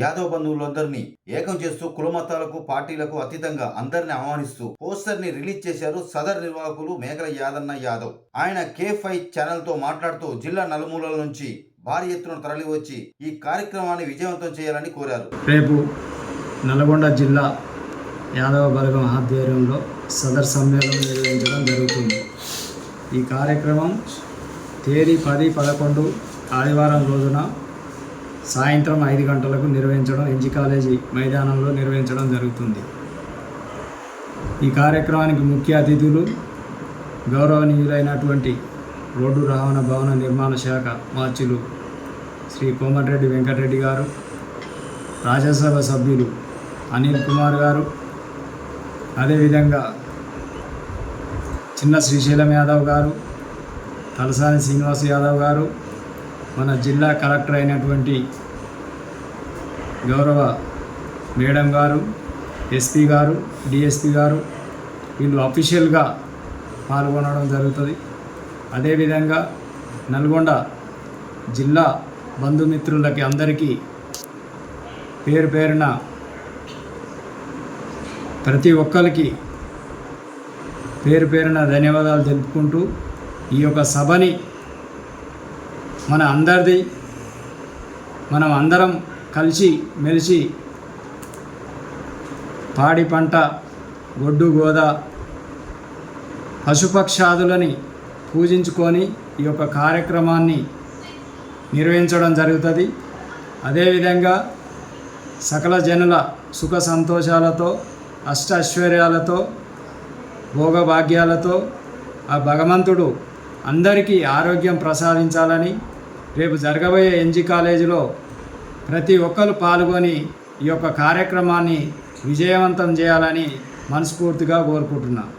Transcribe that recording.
యాదవ్ బంధువులందరినీ ఏకం చేస్తూ కులమతాలకు పార్టీలకు అతీతంగా అందరిని ఆహ్వానిస్తూ పోస్టర్ని రిలీజ్ చేశారు సదర్ నిర్వాహకులు మేఘల యాదన్న యాదవ్. ఆయన కే ఫైవ్ ఛానల్తో మాట్లాడుతూ జిల్లా నలుమూలల నుంచి భారీ ఎత్తున తరలివచ్చి ఈ కార్యక్రమాన్ని విజయవంతం చేయాలని కోరారు. రేపు నల్గొండ జిల్లా యాదవ బలగం ఆధ్వర్యంలో సదర్ సమ్మేళనం నిర్వహించడం జరుగుతుంది. ఈ కార్యక్రమం తేదీ పది పదకొండు ఆదివారం రోజున సాయంత్రం ఐదు గంటలకు నిర్వహించడం ఎన్జి కాలేజీ మైదానంలో నిర్వహించడం జరుగుతుంది. ఈ కార్యక్రమానికి ముఖ్య అతిథులు గౌరవనీయులైనటువంటి రోడ్డు రవాణా భవన నిర్మాణ శాఖ మార్చులు శ్రీ కోమటిరెడ్డి వెంకటరెడ్డి గారు రాజ్యసభ సభ్యులు అనిల్ కుమార్ గారు అదేవిధంగా చిన్న శ్రీశైలం యాదవ్ గారు తలసాని శ్రీనివాస్ యాదవ్ గారు మన జిల్లా కలెక్టర్ అయినటువంటి గౌరవ మేడం గారు ఎస్పీ గారు డిఎస్పీ గారు వీళ్ళు అఫీషియల్గా పాల్గొనడం జరుగుతుంది. అదేవిధంగా నల్గొండ జిల్లా బంధుమిత్రులకి అందరికీ పేరు పేరున ప్రతి ఒక్కరికి పేరు పేరున ధన్యవాదాలు తెలుపుకుంటూ ఈ యొక్క సభని మన అందరిది మనం అందరం కలిసి మెలిసి పాడి పంట గొడ్డు గోద పశుపక్షాదులని పూజించుకొని ఈ యొక్క కార్యక్రమాన్ని నిర్వహించడం జరుగుతుంది. అదేవిధంగా సకల జనుల సుఖ సంతోషాలతో అష్ట ఐశ్వర్యాలతో భోగభాగ్యాలతో ఆ భగవంతుడు అందరికీ ఆరోగ్యం ప్రసాదించాలని రేపు జరగబోయే ఎన్జీ కాలేజీలో ప్రతి ఒక్కరు పాల్గొని ఈ యొక్క కార్యక్రమాన్ని విజయవంతం చేయాలని మనస్ఫూర్తిగా కోరుకుంటున్నాను